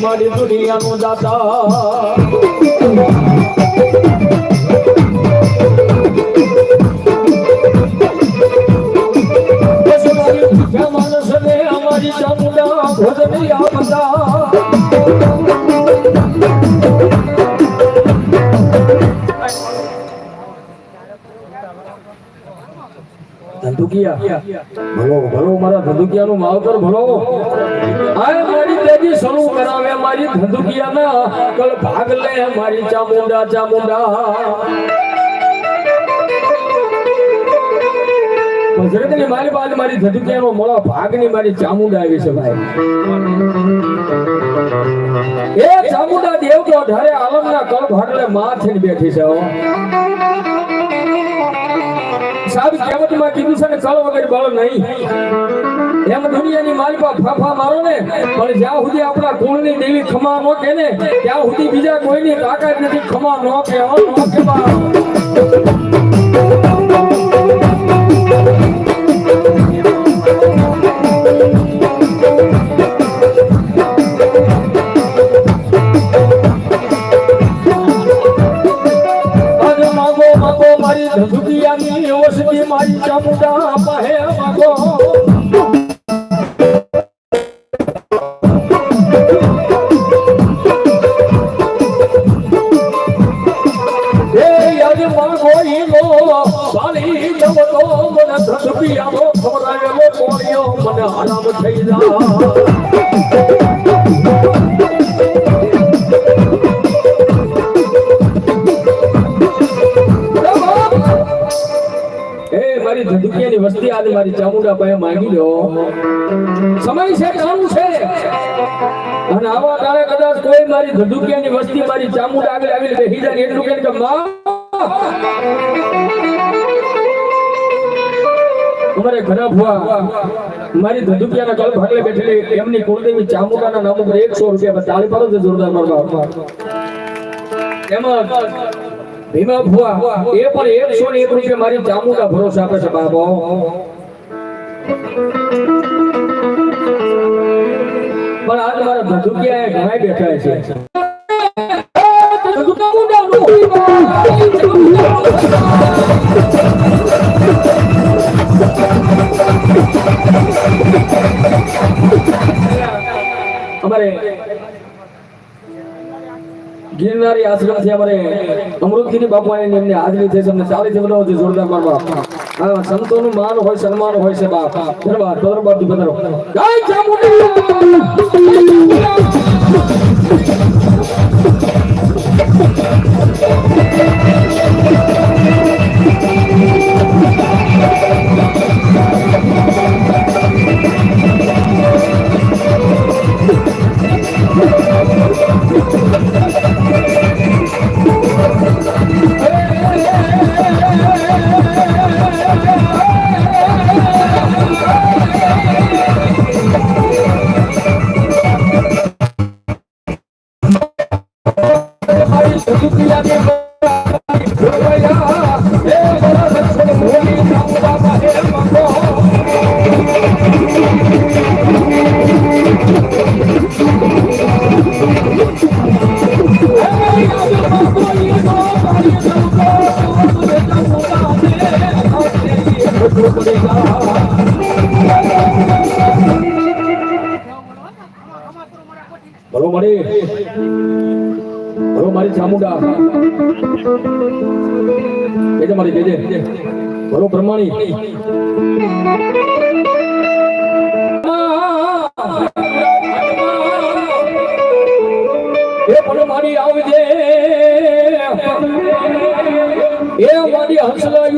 મારી દુનિયાનો દાતા. ભોજન ધંધુકિયા. ભલો ભલો મારા ધંધુકિયાનું માવતર મારી તેજી શરૂ કરાવે મારી ધંધુકિયાના. કલ ભાગ લે મારી ચામુંડા ચામુંડા. ગુજરાતની મારી બાદ મારી ધંધુકિયાનો મોળો ભાગની મારી ચામુંડા આવી છે ભાઈ. એ ચામુંડા દેવ તો અઢારે આલમના કળ ભાગલે માં થઈને બેઠી છે સાહેબ, કહેવતમાં કીધું છે ને કળ વગર બળ નહીં. એમ દુનિયાની માલિકા ફાફા મારો ને, પણ જ્યાં સુધી આપણા કુળની દેવી ખમા નો કે ને, ત્યાં સુધી બીજા કોઈની તાકાત નથી, ખમા નો કે હો નો કે મારી ધંધુકિયાની વસતી મારી ચામુંડા પાહે માગો મને હરામ થઈ જા. ધંધુકિયાની વસ્તી આજે મારી ચામુંડા પાસે માંગી લો સમય છે, કામ છે. અને આવા કાળે કદાચ કોઈ મારી ધંધુકિયાની વસ્તી મારી ચામુંડા આગળ આવીને બેસી જાય ને એટલું કહે કે, માં! અમારે ઘરે ભુવા મારી ધંધુકિયાના કલ ભાગલે બેઠેલી એમની કુળદેવી ચામુંડાના નામ ઉપર એકસો રૂપિયા તાળી પાડો છે જોરદાર મારવા. એમાં ભીમા ભુવા, એ પણ એકસો ને એક રૂપિયા મારી ચામુંડા ભરોસે આપે છે, બાબો. પણ આજ મારા ધંધુકિયા ઘણા બેઠા છે. અમારે ગિરનારી આશ્રમથી અમારે અમૃતગીરી બાપાની એમની હાજરી થઈ છે અમને ચાલીસ વર્ષથી જોરદાર બાપા હા, સંતોનું માન હોય, સન્માન હોય છે બાપ. દરબાર દરબાર ધન્યવાદ. જય ચામુંડી ભલો મળી. ભલો મારી ચામુંડા. કેજે મારી કેજે. ભલો પ્રમાણી મારી આવજે એ મારી હંસલા